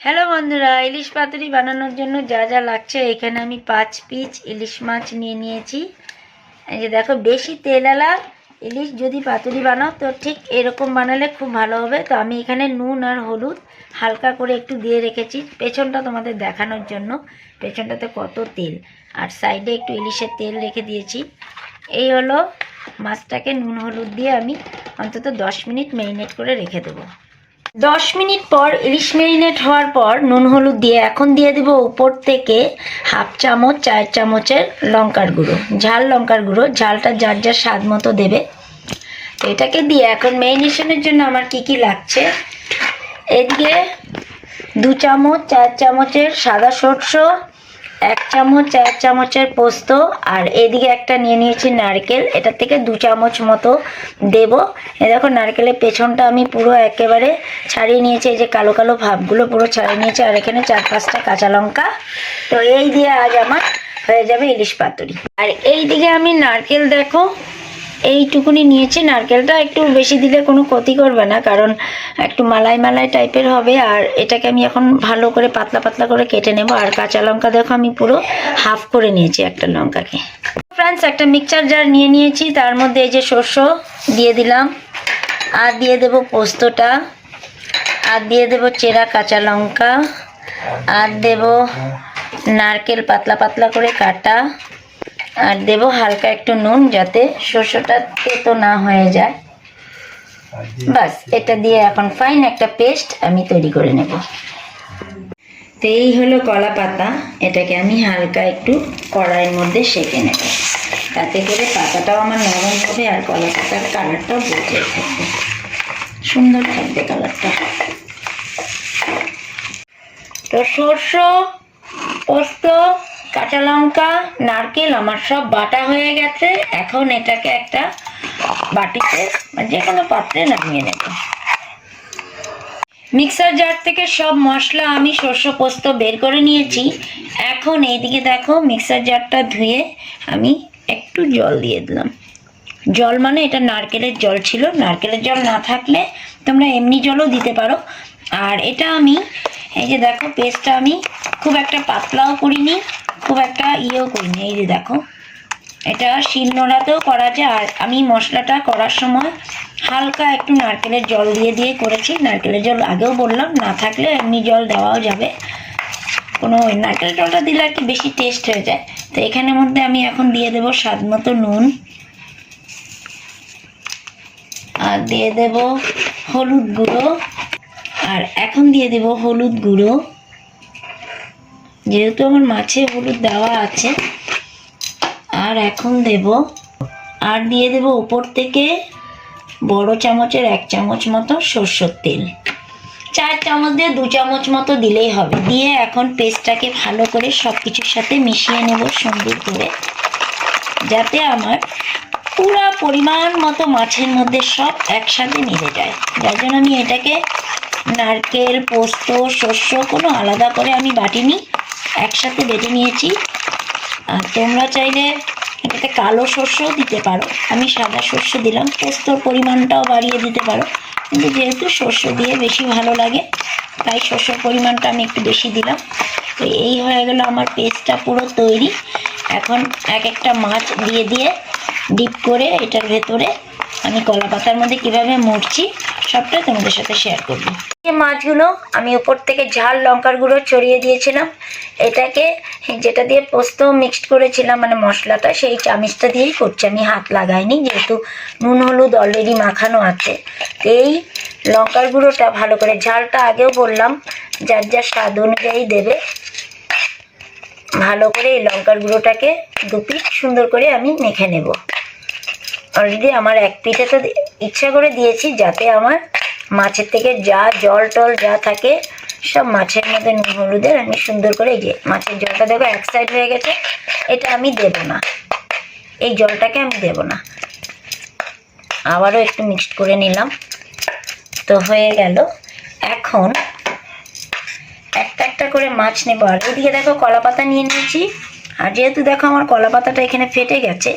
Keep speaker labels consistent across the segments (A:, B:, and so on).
A: Hello বন্ধুরা। ইলিশ পাতুরি বানানোর জন্য যা যা লাগছে, এখানে আমি পাঁচ পিস ইলিশ মাছ নিয়ে নিয়েছি। এই যে দেখো, বেশি তেলালা ইলিশ যদি পাতুরি বানাও, তো ঠিক এরকম বানালে খুব ভালো হবে। তো আমি এখানে নুন আর হলুদ হালকা করে একটু দিয়ে রেখেছি পেছনটা তোমাদের দেখানোর জন্য। পেছনটাতে কত তেল। আর সাইডে একটু ইলিশের তেল রেখে দিয়েছি। এই হলো মাছটাকে নুন হলুদ দিয়ে আমি অন্তত দশ মিনিট ম্যারিনেট করে রেখে দেবো। দশ মিনিট পর ইলিশ মেরিনেট হওয়ার পর নুন হলুদ দিয়ে এখন দিয়ে দেবো উপর থেকে হাফ চামচ, চার চামচের লঙ্কার গুঁড়ো। ঝাল লঙ্কার গুঁড়ো, ঝালটা যার যার স্বাদ মতো দেবে। তো এটাকে দিয়ে এখন মেরিনেশনের জন্য আমার কি কি লাগছে? এদিকে দু চামচ, চার চামচের সাদা সরষ এক চামচ চার চামচের পোস্ত, আর এদিকে একটা নিয়ে নিয়েছি নারকেল। এটা থেকে দু চামচ মতো দেব। এ দেখো, নারকেলের পেছনটা আমি পুরো একেবারে ছাড়িয়ে নিয়েছি। এই যে কালো কালো ভাবগুলো পুরো ছাড়িয়ে নিয়েছি, আর এখানে চার পাঁচটা কাঁচা লঙ্কা। তো এই দিয়ে আজ আমার হয়ে যাবে ইলিশ পাতুরি। আর এই দিকে আমি নারকেল দেখো এইটুকুনি নিয়েছি। নারকেলটা একটু বেশি দিলে কোনো ক্ষতি করবে না, কারণ একটু মালাই মালাই টাইপের হবে, আর এটাকে আমি এখন ভালো করে পাতলা পাতলা করে কেটে নেব। আর কাঁচা লঙ্কা দেখো আমি পুরো হাফ করে নিয়েছি একটা লঙ্কাকে। ফ্রেন্ডস একটা মিক্সচার জার নিয়ে নিয়েছি। তার মধ্যে এই যে শস্য দিয়ে দিলাম। আর দিয়ে দেব পোস্তটা। আর দিয়ে দেব চেরা কাঁচা লঙ্কা। আর দেব নারকেল পাতলা পাতলা করে কাটা। আর দেব হালকা একটু নুন যাতে শস্যটা তেতো না হয়ে যায়। বাস, এটা দিয়ে এখন ফাইন একটা পেস্ট আমি তৈরি করে নেব। তো এই হলো কলা পাতা, এটাকে আমি হালকা একটু কড়াইয়ের মধ্যে সেঁকে নেব। তাতে করে পাতাটাও আমার নরম হবে আর কলা পাতার কালারটাও বসে থাকবে। সুন্দর থাকবে কালারটা তো সর্ষ, পোস্ত কাঁচা লঙ্কা, নারকেল, আমার সব বাটা হয়ে গেছে। এখন এটাকে একটা বাটিতে যে কোনো পাত্রে নামিয়ে নেব। মিক্সার জার থেকে সব মশলা আমি শস্য পোস্ত বের করে নিয়েছি। এখন এইদিকে দেখো মিক্সার জারটা ধুয়ে আমি একটু জল দিয়ে দিলাম। জল মানে এটা নারকেলের জল ছিল। নারকেলের জল না থাকলে তোমরা এমনি জলও দিতে পারো। আর এটা আমি, এই যে দেখো পেস্টটা আমি খুব একটা পাতলাও করিনি। খুব একটা ইয়েও করিনি। এই যে দেখো, এটা শিলনোড়াতেও করা যায়। আর আমি মশলাটা করার সময় হালকা একটু নারকেলের জল দিয়ে দিয়ে করেছি। নারকেলের জল আগেও বললাম, না থাকলে এমনি জল দেওয়াও যাবে। কোনো নারকেল জলটা দিলে আর কি বেশি টেস্ট হয়ে যায়। তো এখানের মধ্যে আমি এখন দিয়ে দেবো স্বাদ মতো নুন। আর দিয়ে দেব হলুদ গুঁড়ো। আর এখন দিয়ে দেব হলুদ গুঁড়ো। যেহেতু আমার মাছে হলুদ দেওয়া আছে, আর এখন দেব, আর দিয়ে দেব উপর থেকে বড় চামচের এক চামচ মতো সর্ষের তেল। চার চামচ দিয়ে দু চামচ মতো দিলেই হবে। দিয়ে এখন পেস্টটাকে ভালো করে সব কিছুর সাথে মিশিয়ে নেব সুন্দর করে, যাতে আমার পুরো পরিমাণ মতো মাছের মধ্যে সব একসাথে মিলে যায়। যার জন্য আমি এটাকে নারকেল, পোস্ত শস্য কোনো আলাদা করে আমি বাটিনি। একসাথে বেটে নিয়েছি। আর তোমরা চাইলে এটাতে কালো শস্যও দিতে পারো। আমি সাদা শস্য দিলাম, পোস্তর পরিমাণটাও বাড়িয়ে দিতে পারো। কিন্তু যেহেতু শস্য দিয়ে বেশি ভালো লাগে, তাই শস্যর পরিমাণটা আমি একটু বেশি দিলাম। তো এই হয়ে গেল আমার পেস্টটা পুরো তৈরি। এখন এক একটা মাছ দিয়ে দিয়ে ডিপ করে এটার ভেতরে আমি কলা পাতার মধ্যে কীভাবে মুড়ছি সবটাই তোমাদের সাথে শেয়ার করব। মাছগুলো আমি উপর থেকে ঝাল লঙ্কার গুঁড়ো ছড়িয়ে দিয়েছিলাম, এটাকে যেটা দিয়ে পোস্ত মিক্সড করেছিলাম মানে মশলাটা, সেই চামিচটা দিয়েই করছি। আমি হাত লাগাইনি, যেহেতু নুন, হলুদ অলরেডি মাখানো আছে। এই লঙ্কার গুঁড়োটা ভালো করে, ঝালটা আগেও বললাম, যার যার স্বাদ অনুযায়ী দেবে, ভালো করে এই লঙ্কার গুঁড়োটাকে দু পিস সুন্দর করে আমি মেখে নেব। অলরেডি আমার এক পিঠে তো ইচ্ছা করে দিয়েছি, যাতে আমার মাছের থেকে যা জল টল যা থাকে, সব মাছের মধ্যে নুন, হলুদের আমি সুন্দর করে এই যে মাছের জলটা দেখো এক সাইড হয়ে গেছে, এটা আমি দেব না। এই জলটাকে আমি দেব না। আবারও একটু মিক্সড করে নিলাম। তো হয়ে গেল। এখন একটা একটা করে মাছ নেব। আর এদিকে দেখো কলা পাতা নিয়ে নিয়েছি। আর যেহেতু দেখো আমার কলা পাতাটা এখানে ফেটে গেছে,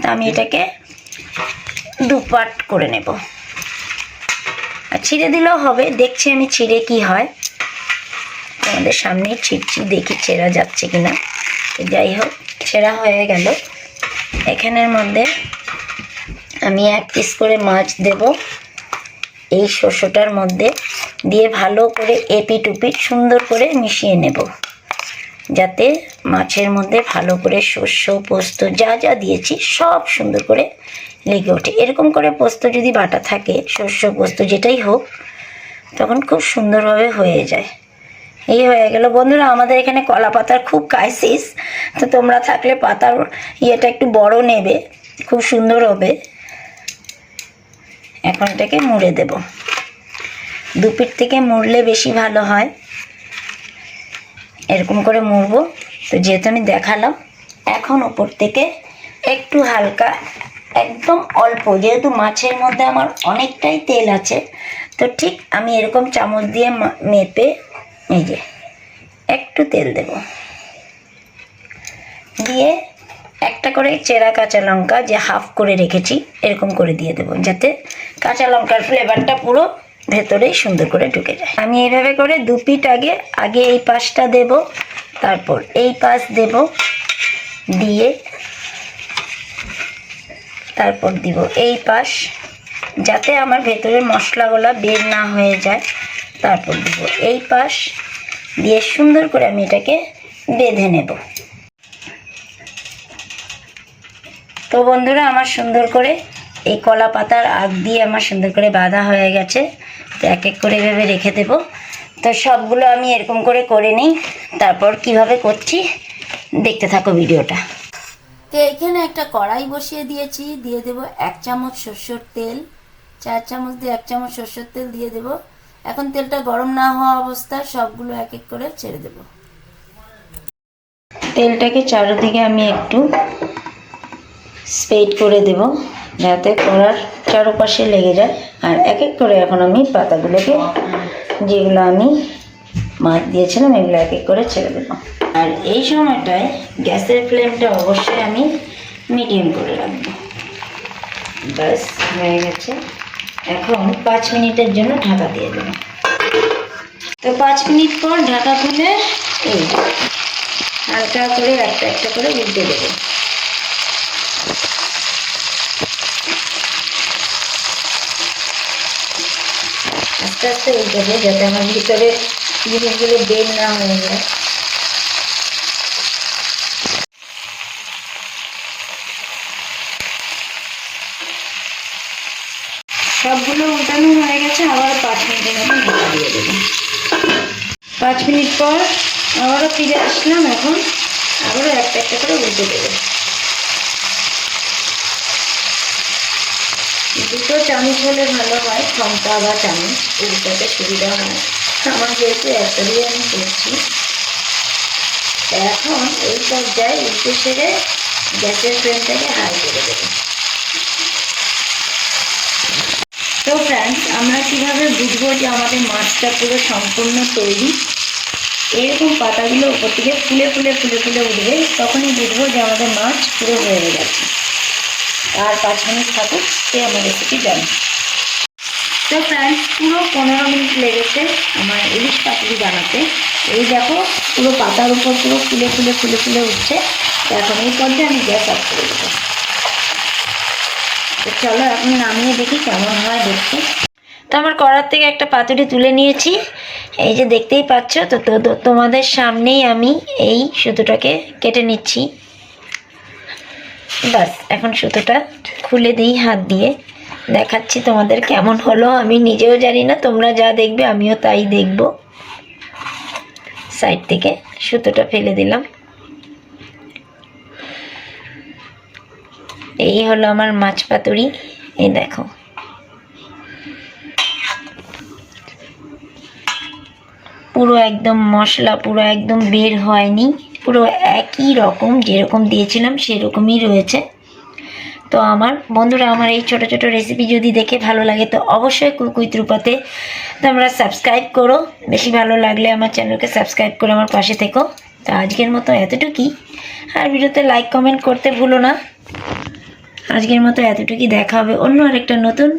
A: তা আমি এটাকে দু পার্ট করে নেব। আর ছিঁড়ে দিলেও হবে, দেখছি আমি ছিঁড়ে কি হয়। আমাদের সামনে ছিটছি দেখি ছেঁড়া যাচ্ছে কিনা। তো যাই হোক, ছেঁড়া হয়ে গেল। এখানের মধ্যে আমি এক পিস করে মাছ দেব। এই শস্যটার মধ্যে দিয়ে ভালো করে এপি টুপি সুন্দর করে মিশিয়ে নেব। যাতে মাছের মধ্যে ভালো করে শস্য, পোস্ত যা যা দিয়েছি সব সুন্দর করে লেগে ওঠে। এরকম করে পোস্ত যদি বাটা থাকে, শস্য, পোস্ত যেটাই হোক, তখন খুব সুন্দরভাবে হয়ে যায়। এই হয়ে গেল। বন্ধুরা, আমাদের এখানে কলা পাতার খুব ক্রাইসিস তো তোমরা থাকলে পাতার ইয়েটা একটু বড় নেবে, খুব সুন্দর হবে। এখন এটাকে মুড়ে দেব। দুপিট থেকে মুড়লে বেশি ভালো হয়। এরকম করে মুড়বো। তো যেহেতু আমি দেখালাম, এখন ওপর থেকে একটু হালকা, একদম অল্প, যেহেতু মাছের মধ্যে আমার অনেকটাই তেল আছে, তো ঠিক আমি এরকম চামচ দিয়ে মেপে এই যে একটু তেল দেব। দিয়ে একটা করে চেরা কাঁচা লঙ্কা যে হাফ করে রেখেছি, এরকম করে দিয়ে দেবো, যাতে কাঁচা লঙ্কার ফ্লেভারটা পুরো ভেতরেই সুন্দর করে ঢুকে যায়। আমি এইভাবে করে দু পিঠ আগে আগে এই পাশটা দেব, তারপর এই পাশ দেব, দিয়ে তারপর দিব এই পাশ, যাতে আমার ভেতরের মশলাগুলো বের না হয়ে যায়। তারপর দিব এই পাশ, দিয়ে সুন্দর করে আমি এটাকে বেঁধে নেব। তো বন্ধুরা, আমার সুন্দর করে এই কলা পাতার আগ দিয়ে আমার সুন্দর করে বাঁধা হয়ে গেছে। এক এক করে এভাবে রেখে দেব। তো সবগুলো আমি এরকম করে করে নিই তারপর কীভাবে করছি দেখতে থাকো ভিডিওটা। তো এখানে একটা কড়াই বসিয়ে দিয়েছি দিয়ে দেব এক চামচ সর্ষের তেল। চার চামচ দিয়ে এক চামচ সর্ষের তেল দিয়ে দেব। এখন তেলটা গরম না হওয়া অবস্থায় সবগুলো এক এক করে ছেড়ে দেব। তেলটাকে চারিদিকে আমি একটু স্প্রেড করে দেব। যাতে কড়ার চারপাশে লেগে যায়। আর এক এক করে এখন আমি পাতাগুলোকে যেগুলো আমি মাছ দিয়েছিলাম, এগুলো এক এক করে ছেড়ে দেবো। আর এই সময়টায় গ্যাসের ফ্লেমটা অবশ্যই আমি মিডিয়াম করে রাখব। ব্যাস, হয়ে গেছে। এখন পাঁচ মিনিটের জন্য ঢাকা দিয়ে দেবো। তো পাঁচ মিনিট পর ঢাকা খুলে এই হালকা করে একটা একটা করে উল্টে দেবো। আস্তে আস্তে উল্টে দেবো যাতে আমার ভিতরে জিনিসগুলো বের না হয়ে যায়। সবগুলো উল্টানো হয়ে গেছে, আবার পাঁচ মিনিটের মতো ঢাকা দিয়ে দেবো। পাঁচ মিনিট পর আবারও ফিরে আসলাম এখন, আবারও একটা একটা করে উল্টে দেবো। দুটো চামচ হলে ভালো হয় খমটা বা চামচ উল্টাতে সুবিধা হয়। আমার যেহেতু একটা দিয়ে আমি করছি এখন এই পর্যায়ে উল্টে সেরে গ্যাসের ফ্লেমটাকে হাই করে দেবো। তো ফ্রেন্ডস আমরা কীভাবে বুঝব যে আমাদের মাছটা পুরো সম্পূর্ণ তৈরি? এরকম পাতাগুলো উপর থেকে ফুলে ফুলে ফুলে ফুলে উঠবে, তখনই বুঝব যে আমাদের মাছ পুরো হয়ে গেছে। আর পাঁচ মিনিট থাকুক, সে আমার রেসিপি জানি। তো ফ্রেন্ডস পুরো পনেরো মিনিট লেগেছে আমার ইলিশ পাতুরি বানাতে। এই দেখো, পুরো পাতার উপর পুরো ফুলে ফুলে ফুলে ফুলে উঠছে। এখন এই পর্যায়ে আমি গ্যাস অফ করে দেবো। তো চলো এখন নামিয়ে দেখি কেমন হয় দেখতে। তো আমার কড়ার থেকে একটা পাতুরি তুলে নিয়েছি। এই যে দেখতেই পাচ্ছ তো- তোমাদের সামনেই আমি এই সুতোটাকে কেটে নিচ্ছি। বাস, এখন সুতোটা খুলে দিই হাত দিয়ে। দেখাচ্ছি তোমাদের কেমন হলো, আমি নিজেও জানি না, তোমরা যা দেখবে আমিও তাই দেখব। সাইড থেকে সুতোটা ফেলে দিলাম। এই হলো আমার মাছ পাতুরি, এই দেখো। পুরো একদম মশলা পুরো একদম বের হয়নি। পুরো একই রকম, যেরকম দিয়েছিলাম সেরকমই রয়েছে। তো আমার বন্ধুরা, আমার এই ছোট ছোট রেসিপি যদি দেখে ভালো লাগে, তো অবশ্যই কুকুই ত্রুপাতে তোমরা সাবস্ক্রাইব করো। বেশি ভালো লাগলে আমার চ্যানেলকে সাবস্ক্রাইব করে আমার পাশে থেকো। তো আজকের মতো এতটুকুই। আর ভিডিওতে লাইক কমেন্ট করতে ভুলো না। আজকের মতো এতটুকুই। দেখা হবে অন্য আরেকটা নতুন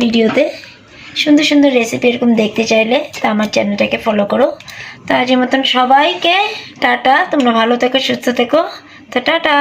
A: ভিডিওতে। সুন্দর সুন্দর রেসিপি এরকম দেখতে চাইলে তা আমার চ্যানেলটাকে ফলো করো। তো আজের মতন সবাইকে টাটা, তোমরা ভালো থেকো, সুস্থ থেকো। তো টাটা!